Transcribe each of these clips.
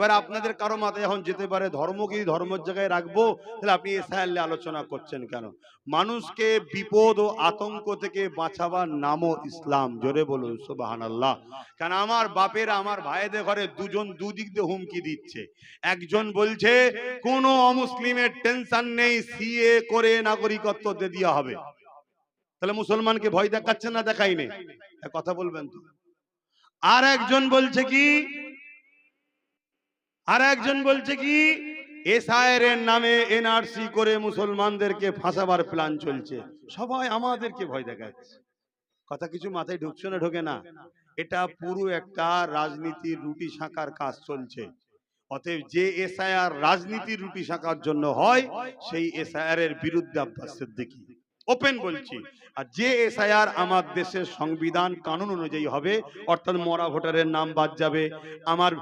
এবার আপনাদের কারও মাথায় এখন যেতে পারে ধর্ম কি ধর্মের জায়গায় রাখব? তাহলে আপনি এসআইআর আলোচনা করছেন কেন? মানুষকে বিপদ ও আতঙ্ক থেকে বাঁচাবার নামও ইসলাম। জোরে বলুন সুবাহান আল্লাহ কারণ আমার বাপের, আমার ভাইদের ঘরে দুজন দুদিক দিয়ে হুমকি দিচ্ছে। একজন বলছে, কোন অমুসলিমের টেনশন নেই, সিএ করে নাগরিকত্ব দিয়ে দেওয়া হবে। তাহলে মুসলমানকে ভয় দেখাচ্ছে না দেখাই নেই কথা বলবেন তো। আর একজন বলছে কি আর একজন বলছে কি এসআইআর এর নামে এনআরসি করে মুসলমানদেরকে ফাঁসাবার প্ল্যান চলছে। সবাই আমাদেরকে ভয় দেখাচ্ছে। কথা কিছু মাথায় ঢুকছে না, ঢোকে না। এটা পুরো একটা রাজনীতির রুটি শাঁকার কাজ চলছে। অতএব যে এসআইআর রাজনীতির রুটি শাঁকার জন্য হয়, সেই এসআইআর এর বিরুদ্ধে আব্বাস সিদ্দিকী। ওপেন বলছি। আর যে এসআইআর আমার দেশের সংবিধান কানুন অনুযায়ী হবে অর্থাৎ মরা ভোটারের নাম বাদ যাবে। আমার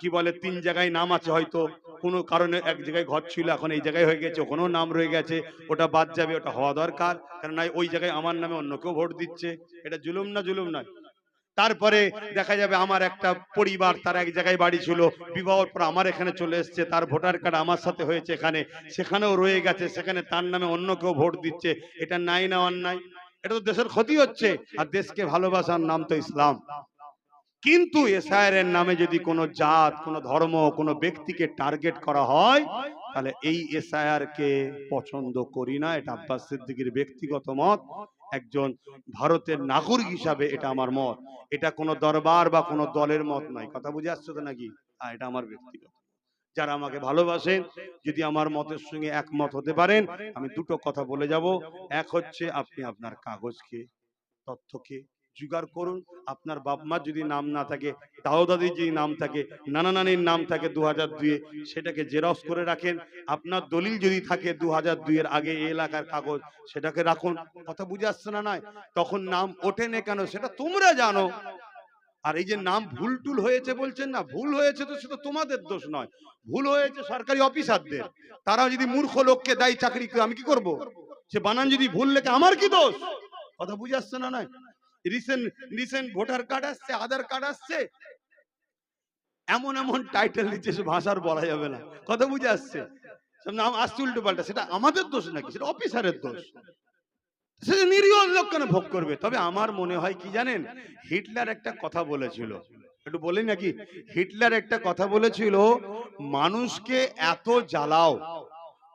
কি বলে তিন জায়গায় নাম আছে হয়তো কোনো কারণে এক জায়গায় ঘর ছিল এখন এই জায়গায় হয়ে গেছে ওখানেও নাম রয়ে গেছে ওটা বাদ যাবে ওটা হওয়া দরকার। কেননা ওই জায়গায় আমার নামে অন্য কেউ ভোট দিচ্ছে। এটা জুলুম না জুলুম নয়। তারপরে দেখা যাবে আমার একটা পরিবার, তার এক জায়গায় বাড়ি ছিল। বিবাহর পর আমার এখানে চলে এসেছে, তার ভোটার কার্ড আমার সাথে হয়েছে এখানে। সেখানেও রয়ে গেছে, সেখানে তার নামে অন্য কেউ ভোট দিচ্ছে। এটা নাই না অন্যায়। এটা তো দেশের ক্ষতি হচ্ছে। আর দেশকে ভালোবাসার নাম তো ইসলাম। কিন্তু এসআইআর এর নামে যদি কোনো জাত, কোনো ধর্ম, কোনো ব্যক্তিকে টার্গেট করা হয়, তাহলে এই এসআইআর কে পছন্দ করি না। এটা আব্বাস সিদ্দিকির ব্যক্তিগত মত। একজন ভারতের নাগরিক হিসাবে এটা আমার মত। এটা কোনো দরবার বা কোনো দলের মত নয়। কথা বুঝে আসছো তো নাকি? হ্যাঁ এটা আমার ব্যক্তিগত। যারা আমাকে ভালোবাসেন, যদি আমার মতের সঙ্গে একমত হতে পারেন, আমি দুটো কথা বলে যাব। এক হচ্ছে আপনি আপনার কাগজকে, তথ্যকে জোগাড় করুন। আপনার বাপ মার যদি নাম না থাকে দাও দাদির যদি নাম থাকে, নানা নানির নাম থাকে দু হাজার দুয়ে সেটাকে জেরক্স করে রাখেন। আপনার দলিল যদি থাকে দু হাজার দুইয়ের আগে এলাকার কাগজ, সেটাকে রাখুন। কথা বুঝে আসছে না নয়? তখন নাম ওঠে না কেন? সেটা তোমরা জানো। আর এই যে নাম ভুল টুল হয়েছে বলছেন না, ভুল হয়েছে তো সেটা তোমাদের দোষ নয়। ভুল হয়েছে সরকারি অফিসারদের। তারা যদি মূর্খ লোককে দেয় চাকরি আমি কি করব? সে বানান যদি ভুল লেখে, আমার কি দোষ? কথা বুঝে আসছে না নয়? রিসেন্ট রিসেন্ট ভোটার কার্ড আসছে, আধার কার্ড আসছে। এমন এমন টাইটেল দিচ্ছে ভাষার বলা যাবে না। কথা বুঝে আসছে? নাম আসছে উল্টো পাল্টা। সেটা আমাদের দোষ নাকি? সেটা অফিসারের দোষ। সে নিরীহ লোক ভোগ করবে? তবে আমার মনে হয় কি জানেন? হিটলার একটা কথা বলেছিল। একটু বলি নাকি? হিটলার একটা কথা বলেছিল, মানুষকে এত জ্বালাও,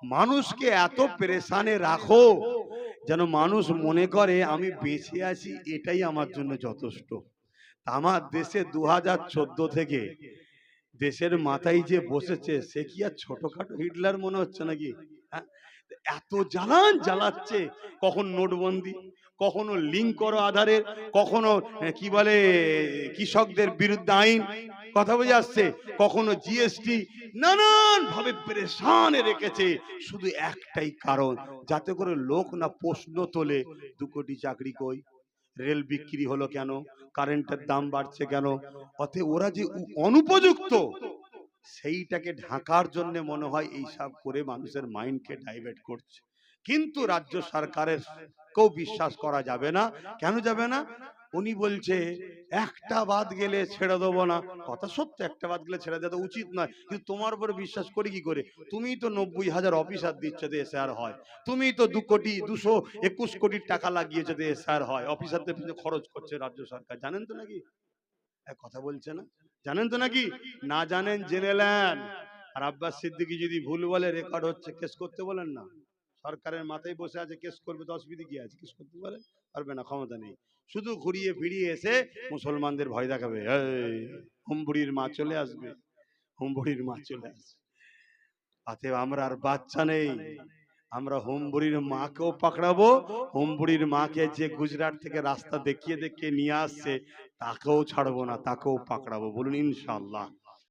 মানুষকে এত পেরেশানে রাখো যেন মানুষ মনে করে আমি বেঁচে আছি এটাই আমার জন্য যথেষ্ট আমার দেশে দু হাজার চোদ্দ থেকে দেশের মাথায় যে বসেছে সে কি আর ছোটখাটো হিটলার মনে হচ্ছে নাকি হ্যাঁ? এত জ্বালান জ্বালাচ্ছে কখন নোটবন্দি কখনো লিঙ্ক করো আধারের কখনো আহ, কি বলে কৃষকদের বিরুদ্ধে আইন কথা বুঝে আসছে কখনো জিএসটি নানান ভাবে পেরেশানে রেখেছে, শুধু একটাই কারণ, যাতে করে লোক না প্রশ্ন তোলে, দু কোটি চাকরি কই? রেল বিক্রি হলো কেন? কারেন্টের দাম বাড়ছে কেন? অতএব ওরা যে অনুপযুক্ত, সেইটাকে ঢাকার জন্য মনে হয় এইসব করে মানুষের মাইন্ডকে ডাইভার্ট করছে। কিন্তু রাজ্য সরকারের কেউ বিশ্বাস করা যাবে না। কেন যাবে না? উনি বলছে একটা বাদ গেলে ছেড়ে দেবো না। কথা সত্য একটা বাদ গেলে ছেড়ে দেওয়া উচিত নয়। কিন্তু তোমার উপর বিশ্বাস করি কি করে? তুমি তো নব্বই হাজার অফিসার দিচ্ছ দেশে আর হয়। তুমি তো দু কোটি দুশো একুশ কোটি টাকা লাগিয়েছে দেশে আর হয়। অফিসারদের পিছনে খরচ করছে রাজ্য সরকার। জানেন তো নাকি? এ কথা বলছে না? জানেন তো নাকি? না জানেন জেনে নেন। আর আব্বাস সিদ্দিকি যদি ভুল বলে রেকর্ড হচ্ছে কেস করতে বলেন না। সরকারের মাথায় বসে আছে, কেস করবে তো অসুবিধা কি আছে? কেস করতে পারে, পারবে না, ক্ষমতা নেই। শুধু ঘুরিয়ে ফিরিয়ে এসে মুসলমানদের ভয় দেখাবে হুমবুড়ির মা চলে আসবে, হুমবুড়ির মা চলে আসবে। অতএব আমরা আর বাচ্চা নেই, আমরা হুমবুড়ির মাকেও পাকড়াবো, হুমবুড়ির মাকে যে গুজরাট থেকে রাস্তা দেখিয়ে দেখিয়ে নিয়ে আসছে, তাকেও ছাড়বো না, তাকেও পাকড়াবো, বলুন ইনশাল্লাহ